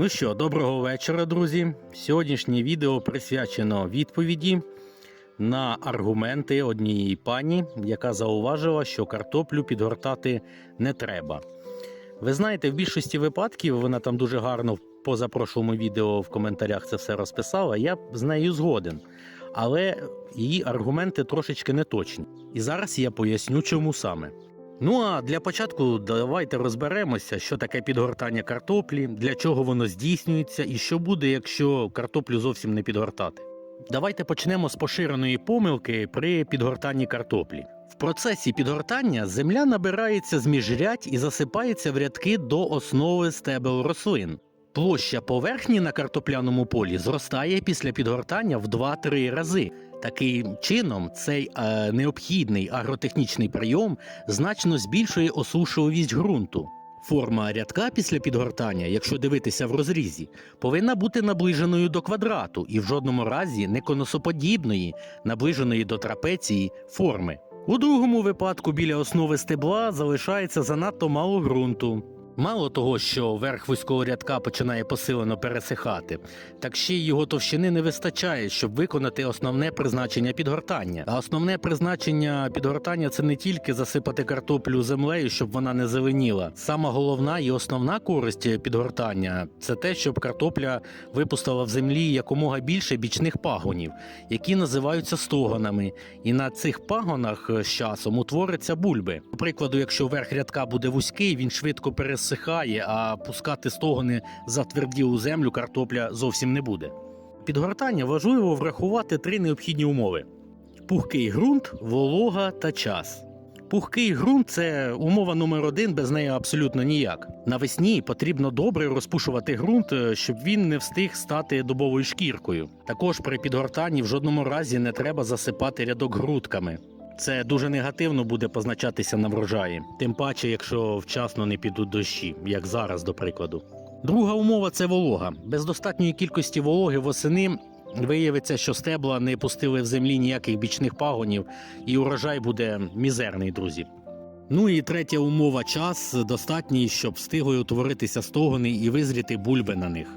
Ну що, доброго вечора, друзі. Сьогоднішнє відео присвячено відповіді на аргументи однієї пані, яка зауважила, що картоплю підгортати не треба. Ви знаєте, в більшості випадків вона там дуже гарно в позапрошлому відео в коментарях це все розписала. Я з нею згоден. Але її аргументи трошечки неточні. І зараз я поясню, чому саме. Ну а для початку давайте розберемося, що таке підгортання картоплі, для чого воно здійснюється і що буде, якщо картоплю зовсім не підгортати. Давайте почнемо з поширеної помилки при підгортанні картоплі. В процесі підгортання земля набирається з міжрядь і засипається в рядки до основи стебел рослин. Площа поверхні на картопляному полі зростає після підгортання в 2-3 рази. Таким чином, цей е, необхідний агротехнічний прийом значно збільшує осушливість ґрунту. Форма рядка після підгортання, якщо дивитися в розрізі, повинна бути наближеною до квадрату і в жодному разі не конусоподібної, наближеної до трапеції форми. У другому випадку біля основи стебла залишається занадто мало ґрунту. Мало того, що верх вузького рядка починає посилено пересихати, так ще й його товщини не вистачає, щоб виконати основне призначення підгортання. А основне призначення підгортання це не тільки засипати картоплю землею, щоб вона не зеленіла. Сама головна і основна користь підгортання це те, щоб картопля випустила в землі якомога більше бічних пагонів, які називаються стогонами. І на цих пагонах з часом утворяться бульби. До прикладу, якщо верх рядка буде вузький, він швидко пересихає, а пускати стогони за тверділу землю картопля зовсім не буде. Підгортання важливо врахувати три необхідні умови: пухкий ґрунт, волога та час. Пухкий ґрунт це умова номер один, без неї абсолютно ніяк. Навесні потрібно добре розпушувати ґрунт, е, щоб він не встиг стати дубовою шкіркою. Також при підгортанні в жодному разі не треба засипати рядок грудками. Це дуже негативно буде позначатися на врожаї, тим паче, якщо вчасно не підуть дощі, як зараз, до прикладу. Друга умова це волога. Без достатньої кількості вологи восени виявиться, що стебла не пустили в землі ніяких бічних пагонів, і урожай буде мізерний, друзі. Ну і третя умова час достатній, щоб встигли утворитися стогони і визріти бульби на них.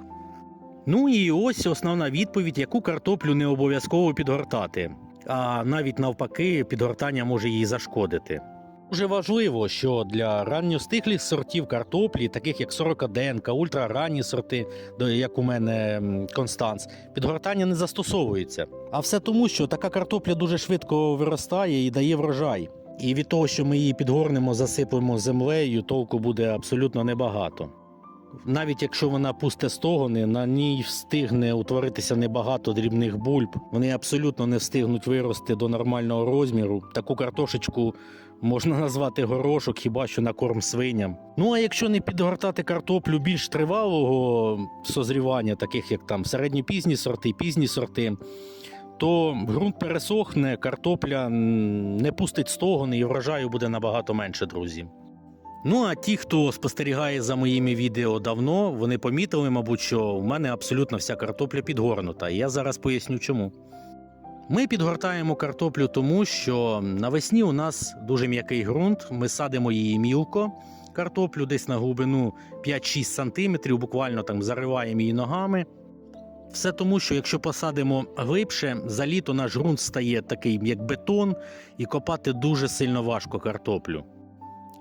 Ну і ось основна відповідь, яку картоплю не обов'язково підгортати, а навіть навпаки, підгортання може їй зашкодити. Дуже важливо, що для ранньостиглих сортів картоплі, таких як сорокаденка, ультраранні сорти, до- як у мене Констанс, підгортання не застосовується. А все тому, що така картопля дуже швидко виростає і дає врожай. І від того, що ми її підгорнемо, засиплемо землею, толку буде абсолютно небагато. Навіть якщо вона пусте стогони, на ній встигне утворитися небагато дрібних бульб. Вони абсолютно не встигнуть вирости до нормального розміру. Таку картошечку можна назвати горошок, хіба що на корм свиням. Ну а якщо не підгортати картоплю більш тривалого созрівання, таких як там середньопізні сорти, пізні сорти. То ґрунт пересохне, картопля не пустить стогони і врожаю буде набагато менше, друзі. Ну а ті, хто спостерігає за моїми відео давно, вони помітили, мабуть, що в мене абсолютно вся картопля підгорнута. І я зараз поясню чому. Ми підгортаємо картоплю тому, що навесні у нас дуже м'який ґрунт, ми садимо її мілко, картоплю десь на глибину 5-6 см, буквально там зариваємо її ногами. Все тому, що якщо посадимо глибше, за літо наш ґрунт стає такий, як бетон, і копати дуже сильно важко картоплю.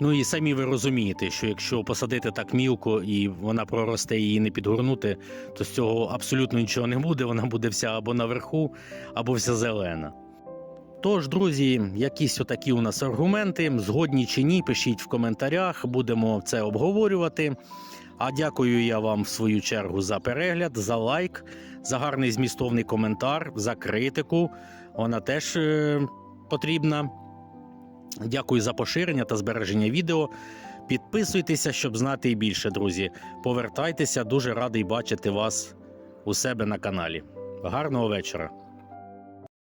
Ну і самі ви розумієте, що якщо посадити так мілко і вона проросте її не підгорнути, то з цього абсолютно нічого не буде. Вона буде вся або наверху, або вся зелена. Тож, друзі, якісь отакі у нас аргументи, згодні чи ні, пишіть в коментарях, будемо це обговорювати. А дякую я вам в свою чергу за перегляд, за лайк, за гарний змістовний коментар, за критику. Вона теж е, потрібна. Дякую за поширення та збереження відео. Підписуйтеся, щоб знати і більше, друзі. Повертайтеся, дуже радий бачити вас у себе на каналі. Гарного вечора!